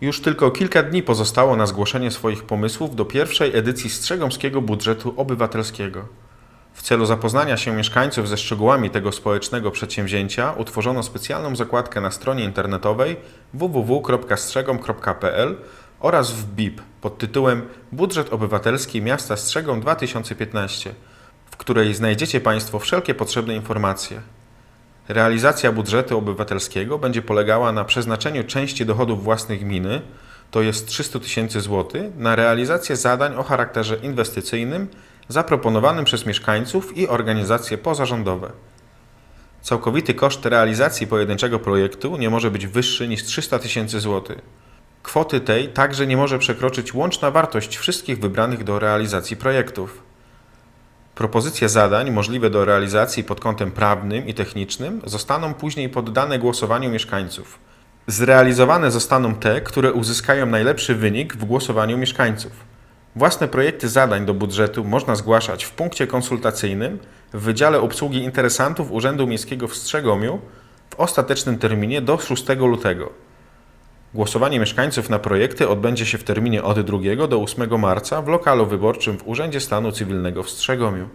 Już tylko kilka dni pozostało na zgłoszenie swoich pomysłów do pierwszej edycji Strzegomskiego Budżetu Obywatelskiego. W celu zapoznania się mieszkańców ze szczegółami tego społecznego przedsięwzięcia utworzono specjalną zakładkę na stronie internetowej www.strzegom.pl oraz w BIP pod tytułem Budżet Obywatelski Miasta Strzegom 2015, w której znajdziecie Państwo wszelkie potrzebne informacje. Realizacja budżetu obywatelskiego będzie polegała na przeznaczeniu części dochodów własnych gminy, to jest 300 tysięcy złotych, na realizację zadań o charakterze inwestycyjnym zaproponowanym przez mieszkańców i organizacje pozarządowe. Całkowity koszt realizacji pojedynczego projektu nie może być wyższy niż 300 tysięcy złotych. Kwoty tej także nie może przekroczyć łączna wartość wszystkich wybranych do realizacji projektów. Propozycje zadań możliwe do realizacji pod kątem prawnym i technicznym zostaną później poddane głosowaniu mieszkańców. Zrealizowane zostaną te, które uzyskają najlepszy wynik w głosowaniu mieszkańców. Własne projekty zadań do budżetu można zgłaszać w punkcie konsultacyjnym w Wydziale Obsługi Interesantów Urzędu Miejskiego w Strzegomiu w ostatecznym terminie do 6 lutego. Głosowanie mieszkańców na projekty odbędzie się w terminie od 2 do 8 marca w lokalu wyborczym w Urzędzie Stanu Cywilnego w Strzegomiu.